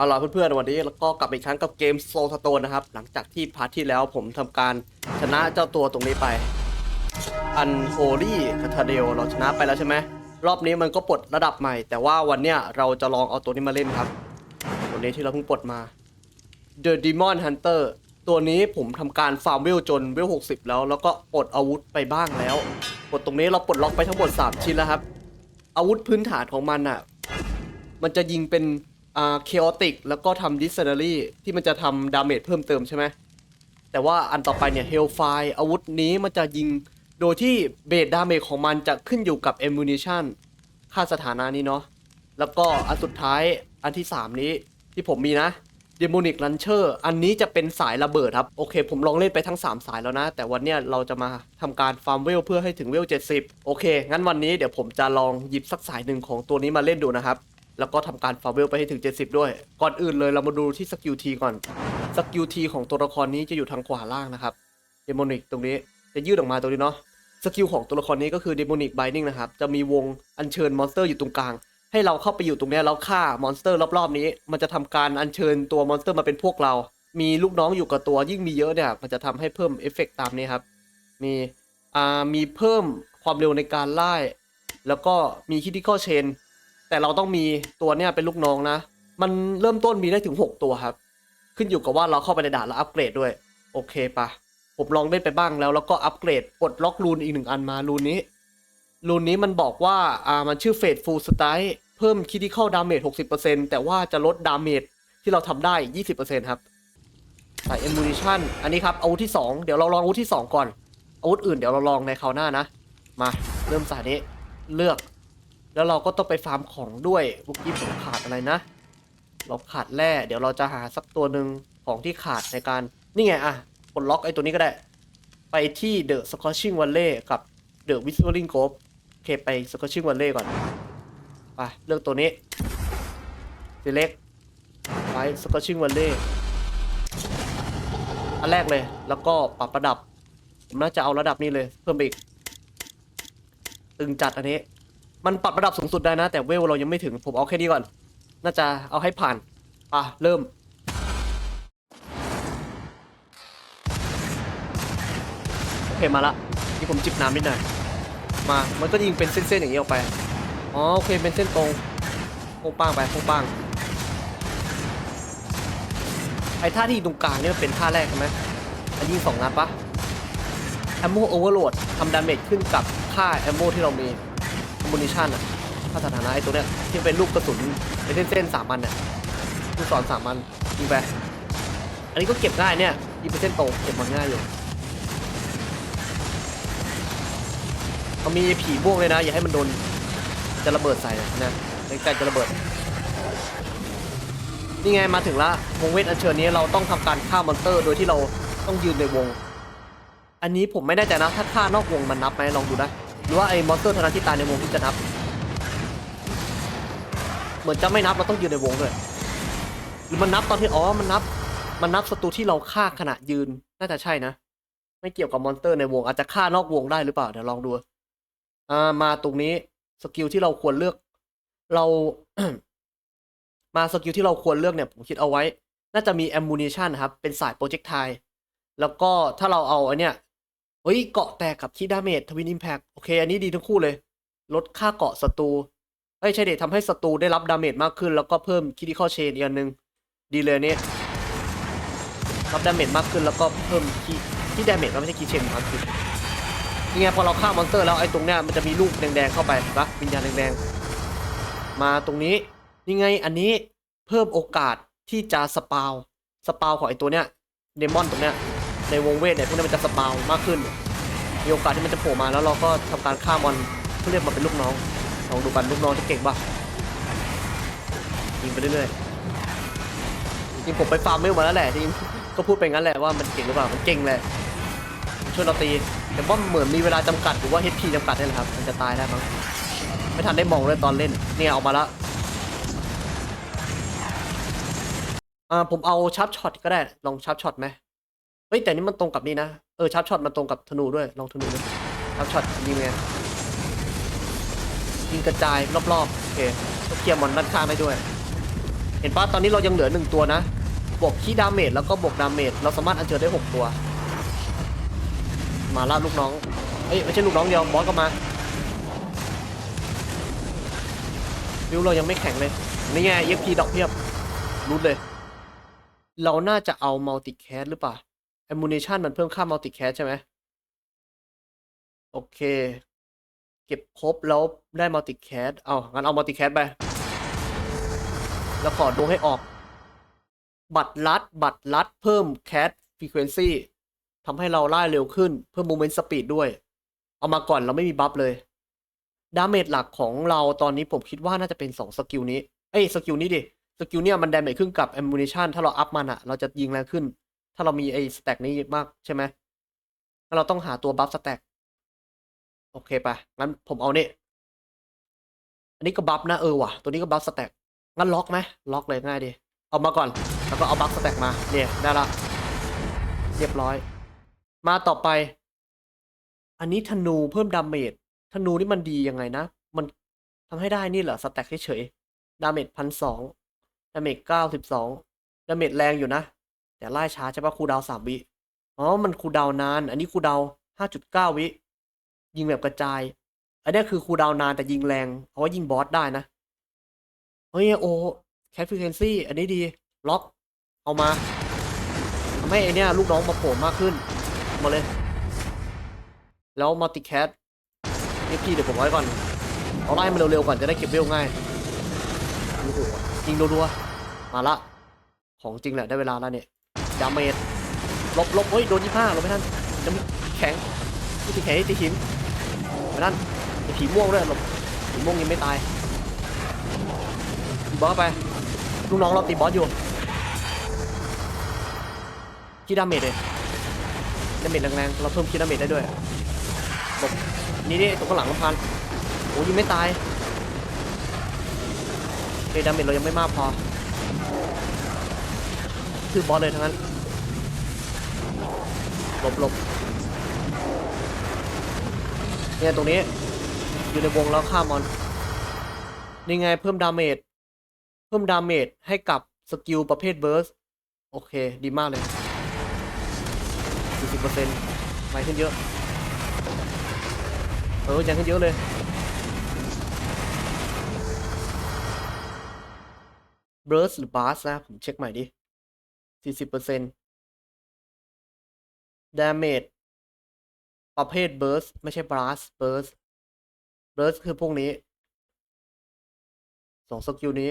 เอาล่ะเพื่อนๆวันนี้แล้วก็กลับมาอีกครั้งกับเกมโซสโตนนะครับ หลังจากที่พาร์ทที่แล้วผมทำการชนะเจ้าตัวตรงนี้ไปอันโฮลี่คาทาเดลเราชนะไปแล้วใช่ไหมรอบนี้มันก็ปลดระดับใหม่ แต่ว่าวันเนี้ยเราจะลองเอาตัวนี้มาเล่นครับ ตัวนี้ที่เราเพิ่งปลดมา The Demon Hunter ตัวนี้ผมทำการฟาร์มเวลจนเวล 60 แล้ว แล้วก็ปลดอาวุธไปบ้างแล้วปลดตรงนี้เราปลดล็อกไปทั้งหมด 3 ชิ้นแล้วครับ อาวุธพื้นฐานของมันอะ มันจะยิงเป็น อ่าเคอติกแล้วก็ทำดิสเซน a รี่ที่มันจะทำดาเมจเพิ่มเติมใช่ไหมแต่ว่าอันต่อไปเนี่ยเฮลไฟอาวุธนี้มันจะยิงโดยที่เบสดาเมจของมันจะขึ้นอยู่กับ a m m u n i t i o n ค่าสถานะนี้เนาะแล้วก็อันสุดท้ายอันที่ 3 นี้ที่ผมมีนะ Demonic Launcher อันนี้จะเป็นสายระเบิดครับ โอเค ผมลองเล่นไปทั้ง 3 สายแล้วนะ แต่วันเนี้ยเราจะมาทำการฟาร์มเวลเพื่อให้ถึงเวล 70 โอเค งั้นวันนี้เดี๋ยวผมจะลองหยิบสักสายหนึ่งของตัวนี้มาเล่นดูนะครับ แล้วก็ทำการฟาร์เวลไปให้ถึง 70 ด้วย ก่อนอื่นเลยเรามาดูที่สกิลทีก่อน สกิลทีของตัวละครนี้จะอยู่ทางขวาล่างนะครับเดโมนิกตรงนี้จะยืดออกมาตรงนี้เนาะ สกิลของตัวละครนี้ก็คือเดโมนิกไบนิ่งนะครับ จะมีวงอัญเชิญมอนสเตอร์อยู่ตรงกลาง ให้เราเข้าไปอยู่ตรงเนี้ยแล้วฆ่ามอนสเตอร์รอบๆนี้ มันจะทำการอัญเชิญตัวมอนสเตอร์มาเป็นพวกเรา มีลูกน้องอยู่กับตัวยิ่งมีเยอะเนี่ยมันจะทำให้เพิ่มเอฟเฟกต์ตามนี้ครับ มีอ่ามีเพิ่มความเร็วในการไล่ แล้วก็มีคิ t ิคอเชน แต่เราต้องมีตัวเนี้ยเป็นลูกน้องนะ มันเริ่มต้นมีได้ถึง 6 ตัวครับ ขึ้นอยู่กับว่าเราเข้าไปในด่านแล้วอัปเกรดด้วย โอเคปะผมลองได้ไปบ้างแล้วแล้วก็อัปเกรดปลดล็อกรูนอีกหนึ่งอันมารูนนี้ รูนนี้มันบอกว่าอ่ามันชื่อเฟดฟูลสไตล์เพิ่มคิ t ิคอ l ดาเมจ60%แต่ว่าจะลดดาเมจที่เราทำได้ 20%ครับใส่ a m m u n i t i o n อันนี้ครับอาวุธที่ 2 เดี๋ยวเราลองอาวุธที่ 2 ก่อน อาวุธอื่นเดี๋ยวเราลองในคราวหน้านะ มาเริ่มสายนี้เลือก แล้วเราก็ต้องไปฟาร์มของด้วยเมื่อกี้ผมขาดอะไรนะ เราขาดแร่เดี๋ยวเราจะหาสักตัวหนึ่งของที่ขาดในการนี่ไงอะปลดล็อกไอ้ตัวนี้ก็ได้ ไปที่ The Scorching Valley กับ The Whispering Grove โอเคไป Scorching Valley ก่อนไปเลือกตัวนี้ Select ไว้ Scorching Valley อันแรกเลย แล้วก็ปรับระดับ ผมน่าจะเอาระดับนี้เลย เพิ่มอีก ตึงจัดอันนี้ มันปรับระดับสูงสุดได้นะ แต่เวลเรายังไม่ถึงผมเอาแค่นี้ก่อน น่าจะเอาให้ผ่าน อะ เริ่ม โอเคมาละนี่ผมจิบน้ำนิดหน่อยมา มันก็ยิงเป็นเส้นๆอย่างนี้ออกไป อ๋อโอเคเป็นเส้นตรงโป้งป้างไปโป้งป้างไอ้ท่าที่ตรงกลางเนี่ยมันเป็นท่าแรกใช่ไหมอันยิงสองนัดปะแอมโมโอเวอร์โหลดทำดาเมจขึ้นกับค่าแอมโมที่เรามี มูนิชันอะค่าสถานะไอ้ตัวเนี้ยที่เป็นลูกกระสุนเป็นเส้นๆสามอันเนี่ยลูกศรสามอันยิงไปอันนี้ก็เก็บง่ายเนี่ยยิงเป็นเส้นตรงเก็บมันง่ายอยู่เขามีผีม่วงเลยนะ อย่าให้มันโดนจะระเบิดใส่นะในใจจะระเบิด นี่ไงมาถึงละวงเวทอัญเชิญนี้เราต้องทำการฆ่ามอนเตอร์ โดยที่เราต้องยืนในวง อันนี้ผมไม่แน่ใจนะ ถ้าฆ่านอกวงมันนับไหมลองดูนะห รือว่าไอ้มอนสเตอร์เท่านั้นที่ตายในวงที่จะนับ เหมือนจะไม่นับเราต้องยืนในวงด้วยหรือมันนับตอนที่อ๋อมันนับ มันนับศัตรูที่เราฆ่าขณะยืนน่าจะใช่นะไม่เกี่ยวกับมอนสเตอร์ในวงอาจจะฆ่านอกวงได้หรือเปล่าเดี๋ยวลองดูอ่ามาตรงนี้สกิลที่เราควรเลือก เรา มาสกิลที่เราควรเลือกเนี่ยผมคิดเอาไว้ น่าจะมี ammunition นครับ เป็นสาย projectile แล้วก็ถ้าเราเอาอันเนี้ย เฮ้ยเกาะแตกกับที่ดาเมจทวินอิมแพคโอเค อันนี้ดีทั้งคู่เลย ลดค่าเกาะศัตรูเอ้ยใช่เด็ทำให้ศัตรูได้รับดาเมจมากขึ้น แล้วก็เพิ่มคิดิคอเชนอีกอันหนึง ดีเลยเนี่ยรับดาเมจมากขึ้นแล้วก็เพิ่มที่ที่ดาเมจมันไม่ใช่คีเชนครับคือนี่ไงพอเราฆ่ามอนสเตอร์แล้วไอ้ตรงเนี้ยมันจะมีลูกแดงๆเข้าไปนปะวิญญาณแดงๆมาตรงนี้นี่ไงอันนี้เพิ่มโอกาสที่จะสปาวสปาวของไอ้ตัวเนี้ยเดมอนตรงเนี้ยในวงเวทเนี่ยพวกนี้มันจะสปาวมากขึ้น มีโอกาสที่มันจะโผล่มาแล้วเราก็ทำการฆ่ามอนเพื่อเรียกมาเป็นลูกน้องลองดูกันลูกน้องจะเก่งปะยิงไปเรื่อยๆจริงผมไปฟาร์มเมลมาแล้วแหละจริงๆก็พูดไปงั้นแหละว่ามันเก่งหรือเปล่ามันเก่งเลยช่วยเราตีแต่ว่าเหมือนมีเวลาจำกัดหรือว่า HP จำกัดนี่แหละครับ มันจะตายได้มั้งไม่ทันได้มองเลยตอนเล่นเนี่ยออกมาแล้วอ่าผมเอาชาร์ปช็อตก็ได้ลองชาร์ปช็อตไหมเฮ้ยแต่นี่มันตรงกับนี่นะ เออชาร์ปช็อตมันตรงกับธนูด้วยลองธนูดูชาร์ปช็อตยิงไงยิงกระจายรอบๆโอเคก็เคลียร์มอนด้านข้างได้ด้วย เห็นปะตอนนี้เรายังเหลือหนึ่งตัวนะบวกคีดาเมจแล้วก็บวกดาเมจเราสามารถอัญเชิญได้หกตัว มาล่าลูกน้องเอ้ยไม่ใช่ลูกน้องเดียวบอสก็มาวิวเรายังไม่แข็งเลยนี่ไง EXP ดอกเพียบรุดเลย เราน่าจะเอามัลติแคสหรือเปล่า ammunition มันเพิ่มค่ามัลติแคสใช่ไหมโอเค เก็บครบแล้วได้มัลติแคสเอางั้นเอามัลติแคสไป แล้วขอดูให้ออก บัตรลัด บัตรลัด เพิ่มแคสฟรีเควนซีทำให้เราล่าเร็วขึ้น เพิ่มโมเมนต์สปีดด้วย เอามาก่อนเราไม่มีบัฟเลย ดาเมจหลักของเราตอนนี้ผมคิดว่าน่าจะเป็นสองสกิลนี้ เอ้ย สกิลนี้ดิ สกิลเนี่ยมันดาเมจขึ้นกับ ammunition ถ้าเราอัพมันอะเราจะยิงแรงขึ้น ถ้าเรามีไอ้สแต็กนี้มากใช่ไหมถ้าเราต้องหาตัวบัฟสแต็กโอเคปะงั้นผมเอาเนี่ยอันนี้ก็บัฟนะเออว่ะ ตัวนี้ก็บัฟสแต็กงั้นล็อกไหมล็อกเลยง่ายดี เอามาก่อน แล้วก็เอาบัฟสแต็กมาเนี่ยได้ละเรียบร้อย มาต่อไป อันนี้ธนูเพิ่มดาเมจธนูนี่มันดียังไงนะ มันทำให้ได้นี่เหรอสแต็กเฉยๆดาเมจพันสองดาเมจเก้าสิบสองดาเมจแรงอยู่นะ แต่ไล่ช้าใช่ปะครูดาวสามวิ อ๋อ มันครูดาวนาน อันนี้ครูดาวห้าจุดเก้าวิ ยิงแบบกระจาย อันนี้คือครูดาวนานแต่ยิงแรงเอาไว้ยิงบอสได้นะ เฮ้ยโอ้แคทฟ e เ u นซี่ อันนี้ดี ล็อก เอามาทำให้ไอเนี้ยลูกน้องมาโผล่มากขึ้น มาเลย แล้วมัลติแคทนี่พี่เดี๋ยวผมไว้ก่อน เอาไล่มันเร็วๆก่อนจะได้เก็บเวลง่ายโอ้โหยิงรัวๆมาละ ของจริงแหละได้เวลาแล้วเนี่ย ดาเมจลบลบเฮ้ยโดนยี่ห้าลบไม่ทันจะมีแข็งที่ตีแข็งที่ตีหินไม่ทันไอผีม่วงด้วยหลบผีม่วงยังไม่ตายบอสไปลูกน้องเราตีบอสอยู่คีดดาเมจเลยดาเมจแรงๆเราเพิ่มคีดดาเมจได้ด้วยลบนี่ดิตัวข้างหลังลำพันโอ้ยังไม่ตายโอเคดาเมจเรายังไม่มากพอคือบอสเลยทั้งนั้น หลบหลบเนี่ยตรงนี้ อยู่ในวงแล้วฆ่ามอนนี่ไงเพิ่มดาเมจเพิ่มดาเมจให้กับสกิลประเภทเบิร์สโอเค ดีมากเลย 40%ไวขึ้นเยอะ เออยังขึ้นเยอะเลยเบิร์สหรือ บาสนะ ผมเช็คใหม่ดิ 40% damage ประเภท burst ไม่ใช่ blast burst burst คือพวกนี้สองสกิลนี้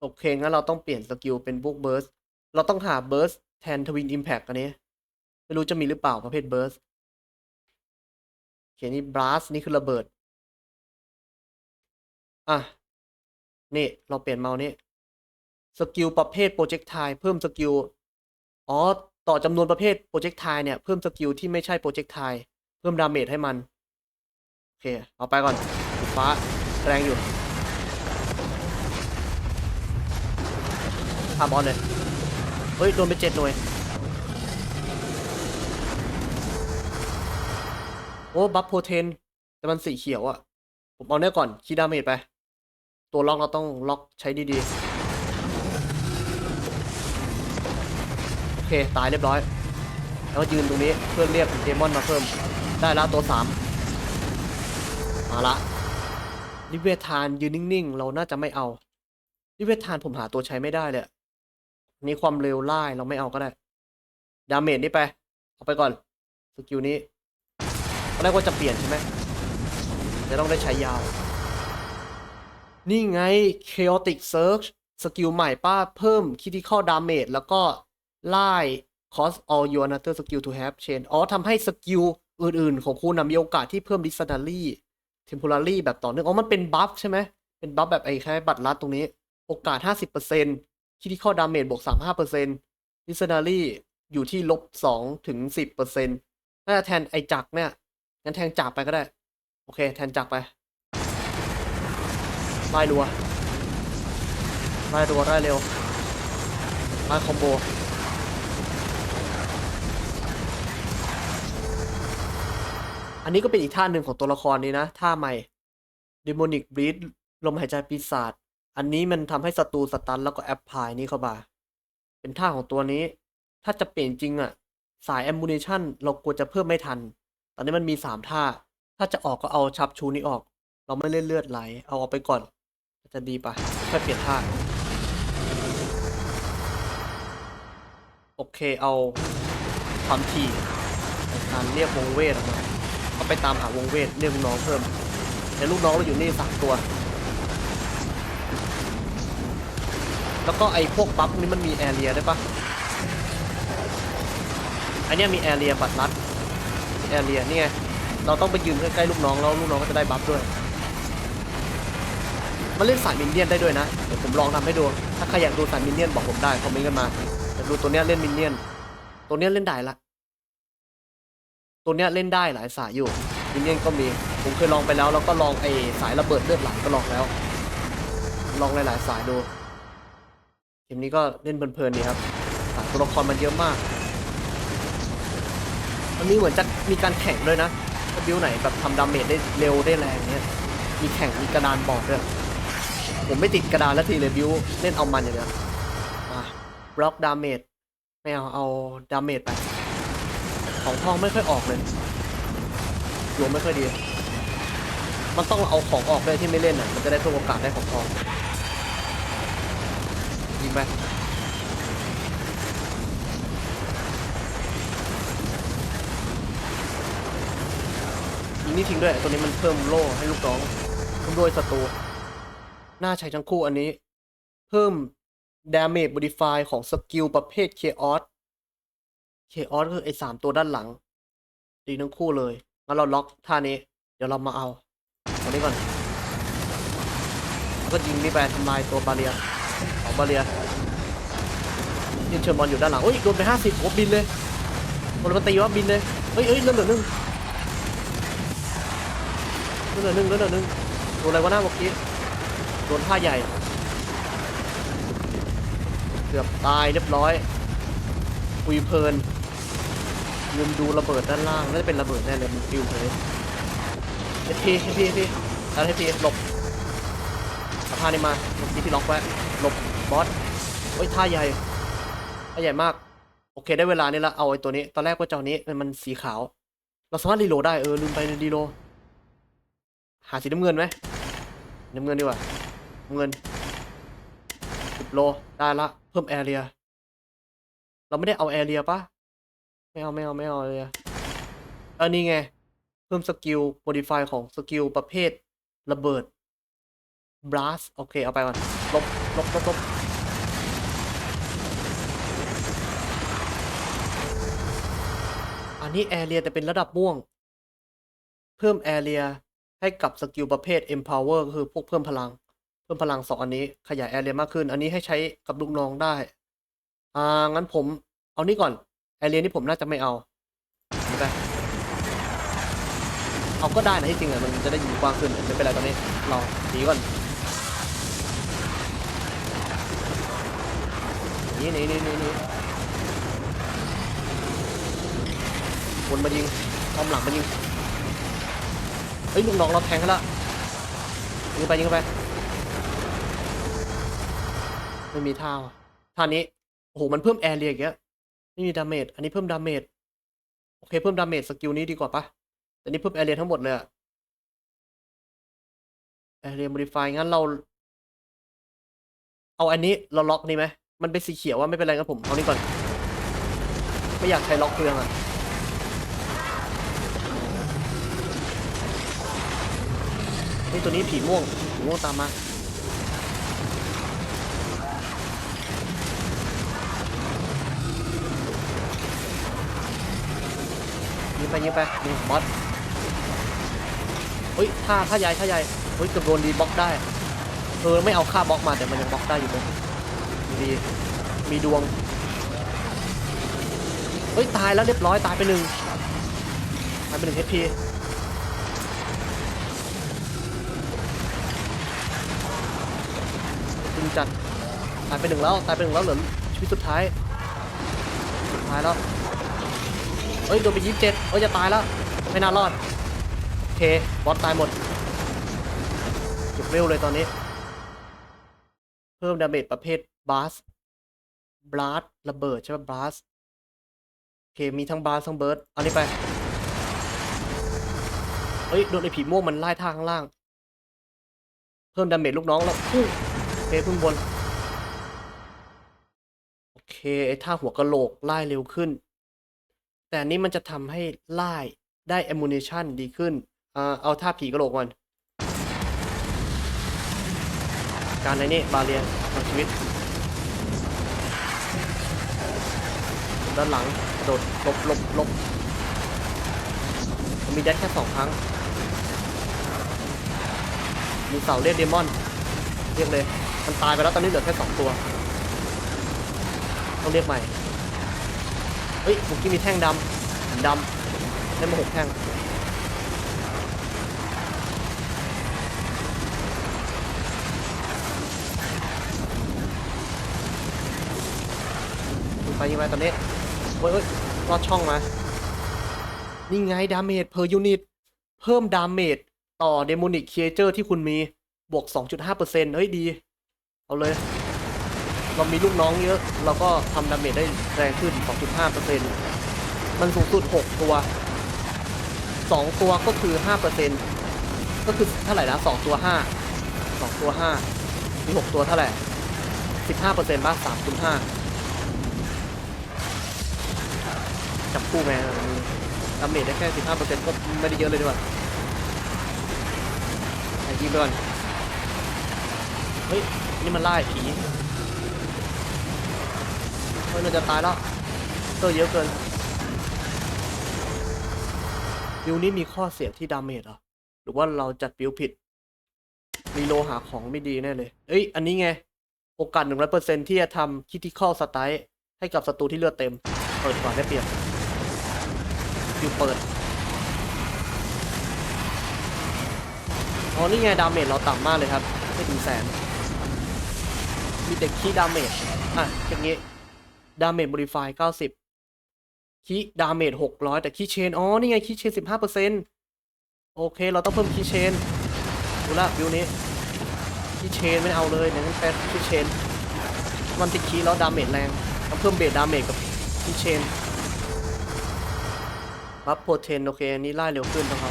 โอเค งั้นเราต้องเปลี่ยนสกิลเป็นพวก burst เราต้องหา burst แทน twin impact อันนี้ ไม่รู้จะมีหรือเปล่าประเภท burst โอเคนี่ blast นี่คือระเบิด อะ นี่ เราเปลี่ยนเมาส์นี่สกิลประเภท projectile เพิ่มสกิลอ๋อ ต่อจำนวนประเภท projectile เนี่ยเพิ่มสกิลที่ไม่ใช่ projectile เพิ่มดาเมจให้มัน โอเค เอาไปก่อนฟ้าแรงอยู่ฆ่าบอลเลยเฮ้ย โดนไปเจ็ดหน่วย โอ้ บัฟโพเทน แต่มันสีเขียวอะผมเอาเนี่ยก่อน คีดดาเมจไป ตัวล็อกเราต้องล็อกใช้ดีๆ เค ตายเรียบร้อย แล้วก็ยืนตรงนี้เพื่อเรียกเดมอนมาเพิ่ม ได้แล้วตัวสามมาละนิเวทานยืนนิ่งๆ เราน่าจะไม่เอานิเวทานผมหาตัวใช้ไม่ได้เลยนี่ความเร็วไล่เราไม่เอาก็ได้ ดาเมจนี่ไป เอาไปก่อน สกิลนี้ตอนแรกว่าจะเปลี่ยนใช่ไหมจะต้องได้ใช้ยาว นี่ไง chaotic search สกิลใหม่ป้าเพิ่ม critical damage แล้วก็ ไล่ cause all your another skill to have change อ๋อทำให้สกิลอื่นๆ ของคุณนะมีโอกาสที่เพิ่ม dictionary temporary แบบต่อเนื่อง อ๋อ มันเป็นบัฟใช่ไหม เป็นบัฟแบบไอ้แค่บัตรลัดตรงนี้ โอกาส 50% critical damage บวก 35% dictionary อยู่ที่ลบ2ถึง 10%น่าจะแทนไอ้จักเนี่ย งั้นแทงจักไปก็ได้ โอเค แทนจักไปไล่รัวไล่รัวไล่เร็วไล่คอมโบ อันนี้ก็เป็นอีกท่าหนึ่งของตัวละครนี้นะ ท่าใหม่ Demonic Breed ลมหายใจปีศาจ อันนี้มันทำให้ศัตรูสตันแล้วก็แอปพลายนี่เข้ามา เป็นท่าของตัวนี้ ถ้าจะเปลี่ยนจริงอะสายแอมบูเนชันเรากลัวจะเพิ่มไม่ทัน ตอนนี้มันมีสามท่า ถ้าจะออกก็เอาชับชูนี้ออก เราไม่เล่นเลือดไหล เอาออกไปก่อน จะดีปะค่อยเปลี่ยนท่า โอเคเอาความถี่การเรียกวงเวทออกมา ก็ไปตามหาวงเวทเรียกลูกน้องเพิ่มแต่ลูกน้องเราอยู่นี่สามตัว แล้วก็ไอ้พวกปั๊บนี่มันมีแอเรียได้ปะอันเนี้ยมีแอเรียบัตรลัดแอเรียนี่ไงเราต้องไปยืนใกล้ๆลูกน้องแล้วลูกน้องก็จะได้บัฟด้วยมันเล่นสายมินเนี่ยนได้ด้วยนะ เดี๋ยวผมลองทำให้ดู ถ้าใครอยากดูสายมินเนี่ยนบอกผมได้คอมเมนต์กันมาอยากดูตัวเนี้ยเล่นมินเนี่ยน ตัวเนี้ยเล่นได้ละ ตัวเนี้ยเล่นได้หลายสายอยู่มินเนี่ยนก็มีผมเคยลองไปแล้วแล้วก็ลองไอ้สายระเบิดเลือดไหลก็ลองแล้ว ลองหลายๆสายดูเกมนี้ก็เล่นเพลินๆดีครับสายตัวละครมันเยอะมากมันมีเหมือนจะมีการแข่งด้วยนะว่าบิวไหนแบบทำดาเมจได้เร็วได้แรงเนี้ยมีแข่งมีกระดานบอกด้วยผมไม่ติดกระดานแล้วทีเลยบิวเล่นเอามันอย่างเดียวมาบล็อกดาเมจไม่เอาเอาดาเมจไป ของทองไม่ค่อยออกเลยรวมไม่ค่อยดี มันต้องเอาของออกด้วยที่ไม่เล่นอะ มันจะได้เพิ่มโอกาสได้ของทอง ยิงไปยิงนี่ทิ้งด้วย ตัวนี้มันเพิ่มโล่ให้ลูกน้องเพิ่มด้วยศัตรูหน่าใช้ทั้งคู่อันนี้ เพิ่ม damage modify ของสกิลประเภท chaos chaos ก็คือไอ้สามตัวด้านหลัง ดีทั้งคู่เลย งั้นเราล็อกท่านี้ เดี๋ยวเรามาเอาตัวนี้ก่อน แล้วก็ยิงนี่ไปทำลายตัวบาเรียของบาเรียยิงเชิญบอลอยู่ด้านหลังโอ้ยโดนไปห้าสิบโอ้บินเลยบอลมันตีว่าบินเลย เฮ้ยเฮ้ยเลือดเหลือหนึ่งเลือดเหลือหนึ่งเลือดเหลือหนึ่งโดนอะไรวะหน้าเมื่อกี้ โดนผ้าใหญ่ เกือบตายเรียบร้อยคุยเพลิน ลืมดูระเบิดด้านล่างน่าจะเป็นระเบิดแน่เลยมันฟิวเลยเอพีเอพีเอพีแล้วเอพีหลบเอาท่านี้มาเมื่อกี้ที่ล็อกไว้หลบบอสโอ้ยท่าใหญ่ท่าใหญ่มาก โอเคได้เวลานี่ละเอาไอ้ตัวนี้ ตอนแรกว่าเจ้านี้มันสีขาว เราสามารถรีโหลดได้เออลืมไปรีโหลดหาสีน้ำเงินไหมน้ำเงินดีกว่าเงินสิบโลได้ละ เพิ่มแอเรีย เราไม่ได้เอาแอเรียปะ ไม่เอาไม่เอาไม่เอาเรียเออนี่ไง เพิ่มสกิล modify ของสกิลประเภทระเบิด blast โอเค เอาไปก่อน ลบ ลบลบลบอันนี้แอเรียแต่เป็นระดับม่วง เพิ่มแอเรียให้กับสกิลประเภท empower ก็คือพวกเพิ่มพลัง เพิ่มพลังสองอันนี้ ขยายแอเรียมากขึ้น อันนี้ให้ใช้กับลูกน้องได้ อ่า งั้นผม เอานี่ก่อน แอเรียนี่ผมน่าจะไม่เอาเห็นไหมเอาก็ได้นะที่จริงอะมันจะได้ยิงกว้างขึ้นไม่เป็นไรตอนนี้เราหนีก่อนนี่นี่นี่นี่นี่วนมายิงอ้อมหลังมายิงเฮ้ยลูกน้องเราแทงกันละยิงไปยิงไปไม่มีท่าท่านี้โอ้โหมันเพิ่มแอร์เรียอีกเยอะ ไม่มีดาเมจอันนี้เพิ่มดาเมจโอเคเพิ่มดาเมจสกิลนี้ดีกว่าปะแต่นี้เพิ่มแอเรียทั้งหมดเลยอะแอเรีย modify งั้นเรา เอาอันนี้เราล็อกนี่ไหมมันเป็นสีเขียวว่าไม่เป็นไรครับผมเอานี่ก่อน ไม่อยากใช้ล็อกเปลืองอะนี่ตัวนี้ผีม่วงผีม่วงตามมา ยิงไปยิงไปนี่บอสเฮ้ยท่าท่าใหญ่ท่าใหญ่เฮ้ยเกือบโดนดีบล็อกได้เออไม่เอาค่าบล็อกมาแต่มันยังบล็อกได้อยู่เลยดีมีดวงเฮ้ยตายแล้วเรียบร้อยตายไปหนึ่งตายไปหนึ่งเอพีจริงจัดตายไปหนึ่งแล้วตายไปหนึ่งแล้วเหลือชีวิตสุดท้ายสุดท้ายแล้ว เฮ้ยโดนไปยี่สิบเจ็ดเฮ้ยจะตายแล้ว ไม่น่ารอด โอเค บอสตายหมดเก็บเร็วเลยตอนนี้ เพิ่มดาเมจประเภทบาสบลัสระเบิดใช่ไหมบลัสโอเค มีทั้งบาสทั้งเบิร์ดเอานี้ไป เฮ้ย โดนไอ้ผีม่วงมันไล่ทางข้างล่าง เพิ่มดาเมจลูกน้องแล้วพุ่งโอเคพึ่งบน โอเค ไอ้ท่าหัวกะโหลกไล่เร็วขึ้น แต่อันนี้มันจะทำให้ไล่ได้ ammunition ดีขึ้นอเอาท่าผีกะโหลกก่อนการในนี่บาเรียของชีวิต ด้านหลังโดดลบลบลบมมีแดชแค่สองครั้ง มีเสาเรียกเดมอน เรียกเลย มันตายไปแล้วตอนนี้เหลือแค่สองตัว ต้องเรียกใหม่ เฮ้ยเมื่อกี้มีแท่งดำหินดำได้มาหกแท่งไปยิงไปตอนนี้โอ้ยโอ้ยรอดช่องมา นี่ไงดาเมจเพอร์ยูนิต เพิ่มดาเมจต่อเดโมนิกคเจอร์ที่คุณมี บวก 2.5%เฮ้ยดี เอาเลย เรามีลูกน้องเยอะ เราก็ทำดาเมจได้แรงขึ้น 2.5%มันสูงสุด 6 ตัว 2 ตัวก็คือ 5%ก็คือเท่าไหร่นะ2ตัว 5 2 ตัว 5 มี 6 ตัวเท่าไหร่ 15%บ้าง3.5จับคู่ไงเออดาเมจได้แค่สิบห้าเปอร์เซ็นต์ก็ไม่ได้เยอะเลยดีกว่าไอ้ยิงไปก่อนเฮ้ย นี่มันไล่ผี ฮ้ยเราจะตายแล้วเตอร์เยอะเกินบิวนี้มีข้อเสียที่ดาเมจเหรอหรือว่าเราจัดบิวผิดมีโลหาของไม่ดีแน่เลย เอ้ย อันนี้ไง โอกาสหนึ่งร้อยเปอร์เซ็นที่จะทำคิติคอลสไตล์ให้กับศัตรูที่เลือดเต็ม เปิดก่อนได้เปรียบอยู่เปิด อ๋อ นี่ไง ดาเมจเราต่ำมากเลยครับ ไม่ถึงแสน มีแต่คีดาเมจ อะอย่างงี้ ดาเมจ modify 90คีดาเมจ600แต่คีเชน อ๋อ นี่ไงคีเชน15%โอเค เราต้องเพิ่มคีเชน ดูละวิวนี้คีเชนไม่เอาเลยเนี่ยงั้นแปลคีเชน มันติดคีแล้วดาเมจแรงต้องเพิ่มเบสดาเมจกับคีเชนบัฟโปรเทน โอเค อันนี้ไล่เร็วขึ้นต้องเอา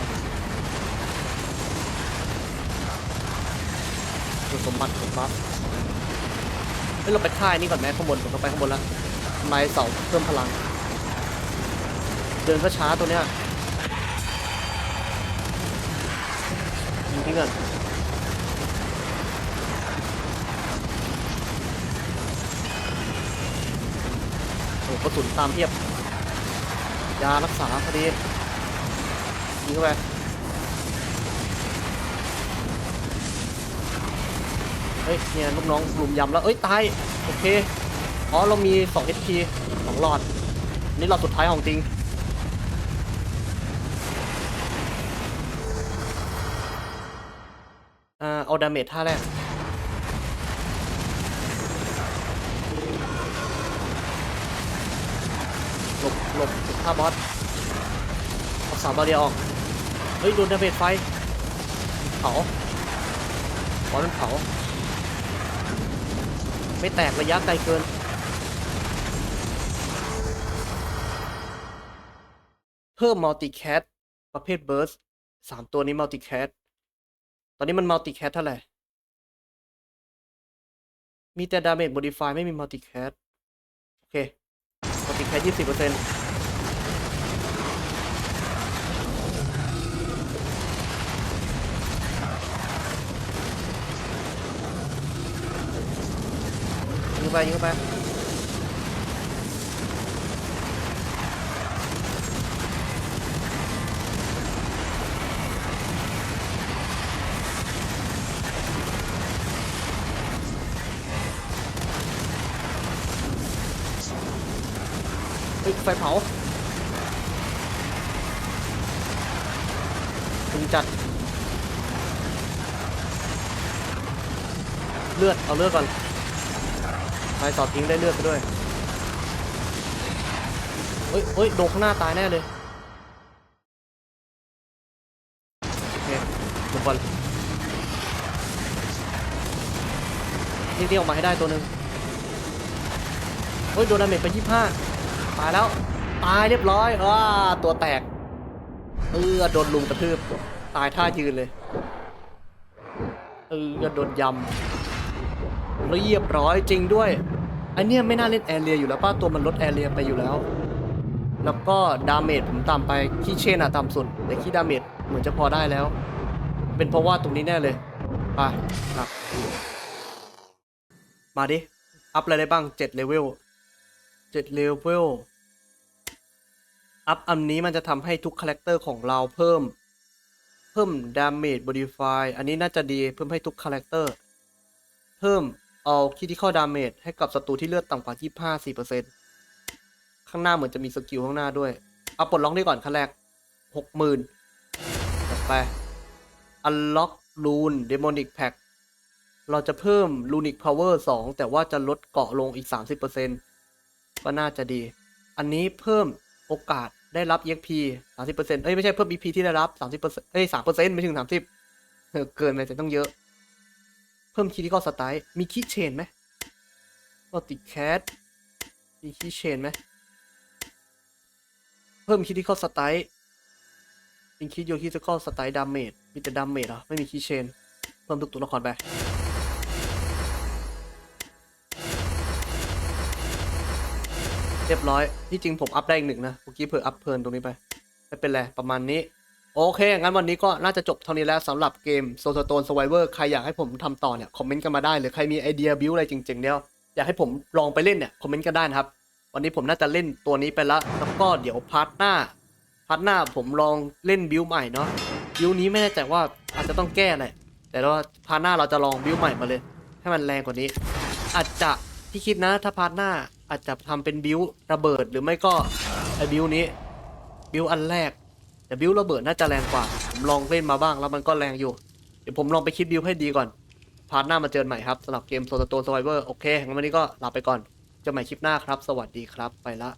ดูสมบัติของบัฟเฮ้ยเราไปค่ายนี่ก่อนไหมข้างบนผมต้องไปข้างบนแล้ว ไม้เสาเพิ่มพลัง เดินก็ช้าตัวเนี้ยยิงทิ้งก่อนโอ้กระสุนตามเพียบ ยารักษาพอดียิงเข้าไปเฮ้ยเนี่ยลูกน้องลุ่มยำแล้ว เอ้ย ตาย โอเค อ๋อเรามี2 HP 2หลอด นี่หลอดสุดท้ายของจริง อ่า เอาดาเมจท่าแรกหลบหลบหลบท่าบอสเอาสามบาเรียออก เฮ้ย โดนดาเมจไฟ เผาบอสมันเผา ไม่แตกระยะไกลเกิน เพิ่มมัลติแคทประเภทเบิร์สสามตัวนี้มัลติแคทตอนนี้มันมัลติแคทเท่าไหร่ มีแต่ดาเมจ modify ไม่มีมัลติแคทโอเคปกติแค่ยี่สิบเปอร์เซ็นต์ยิงไปยิงไปเฮ้ยไฟเผาคุณจัด เลือดเอาเลือดก่อนไปสอดทิ้งได้เลือดไปด้วยเฮ้ยเฮ้ยโดนข้างหน้าตายแน่เลยโอเคหลบก่อนเรียกๆออกมาให้ได้ตัวหนึ่งเฮ้ยโดนดาเมจไปยี่ห้าตายแล้วตายเรียบร้อยอ่าตัวแตกเออโดนลุมกระทืบตายท่ายืนเลยเออโดนยำ เรียบร้อยจริงด้วย อันเนี้ยไม่น่าเล่นแอเรียอยู่แล้วป้าตัวมันลดแอเรียไปอยู่แล้ว แล้วก็ดาเมจผมต่ำไปขี้เชนอะต่ำสุดแต่ขี้ดาเมจเหมือนจะพอได้แล้ว เป็นเพราะว่าตรงนี้แน่เลยไปครับมาดิ อัพอะไรได้บ้างเจ็ดเลเวลเจ็ดเลเวลอัพอันนี้มันจะทำให้ทุกคาแรคเตอร์ของเราเพิ่ม เพิ่ม damage modify อันนี้น่าจะดีเพิ่มให้ทุกคาแรคเตอร์ เพิ่ม เอา critical damage ให้กับศัตรูที่เลือดต่ำกว่า 25 4%ข้างหน้าเหมือนจะมีสกิลข้างหน้าด้วย เอาปลดล็อกนี่ก่อนขั้นแรก 60,000ต่อไป unlock rune demonic pack เราจะเพิ่ม runic power 2แต่ว่าจะลดเกาะลงอีก 30%ก็น่าจะดี อันนี้เพิ่มโอกาสได้รับ EXP 30%เอ้ย ไม่ใช่เพิ่ม EP ที่ได้รับ 30%เอ้ย 3%ไม่ถึง 30เออเกินไปแต่ต้องเยอะ เพิ่มคีที่ข้อสไตล์มีคีเชนไหมก็ติดแคสมีคีเชนไหมเพิ่มคีที่ข้อสไตล์อินคิดโยคีจะข้อสไตล์ดาเมจมีแต่ดาเมจเหรอไม่มีคีเชนเพิ่มทุกตัวละครไปเรียบร้อยที่จริงผมอัพได้อีกหนึ่งนะเมื่อกี้เผื่ออัพเพลินตรงนี้ไปไม่เป็นไรประมาณนี้ โอเค งั้นวันนี้ก็น่าจะจบเท่านี้แล้วสำหรับเกม s o s t o n e Survivor ใครอยากให้ผมทำต่อเนี่ย คอมเมนต์กันมาได้ หรือใครมีไอเดียบิวอะไรจริงๆเนี่ยอยากให้ผมลองไปเล่นเนี่ย คอมเมนต์กันได้นะครับ วันนี้ผมน่าจะเล่นตัวนี้ไปและแล้วก็เดี๋ยวพาร์ทหน้า พาร์ทหน้าผมลองเล่นบิวใหม่เนาะ บิวนี้ไม่แน่ใจว่าอาจจะต้องแก้แหละ แต่ว่าพาร์ทหน้าเราจะลองบิวใหม่มาเลย ให้มันแรงกว่านี้ อาจจะที่คิดนะ ถ้าพาร์ทหน้าอาจจะทำเป็นบิวระเบิดหรือไม่ก็ไอบิวนี้ บิวอันแรก แต่บิวระเบิดน่าจะแรงกว่า ผมลองเล่นมาบ้างแล้วมันก็แรงอยู่ เดี๋ยวผมลองไปคิดบิวให้ดีก่อน พาร์ทหน้ามาเจอใหม่ครับสำหรับเกมโซลโตสไวเวอร์โอเคงั้นวันนี้ก็ลาไปก่อนเจอกันใหม่คลิปหน้าครับ สวัสดีครับ ไปละ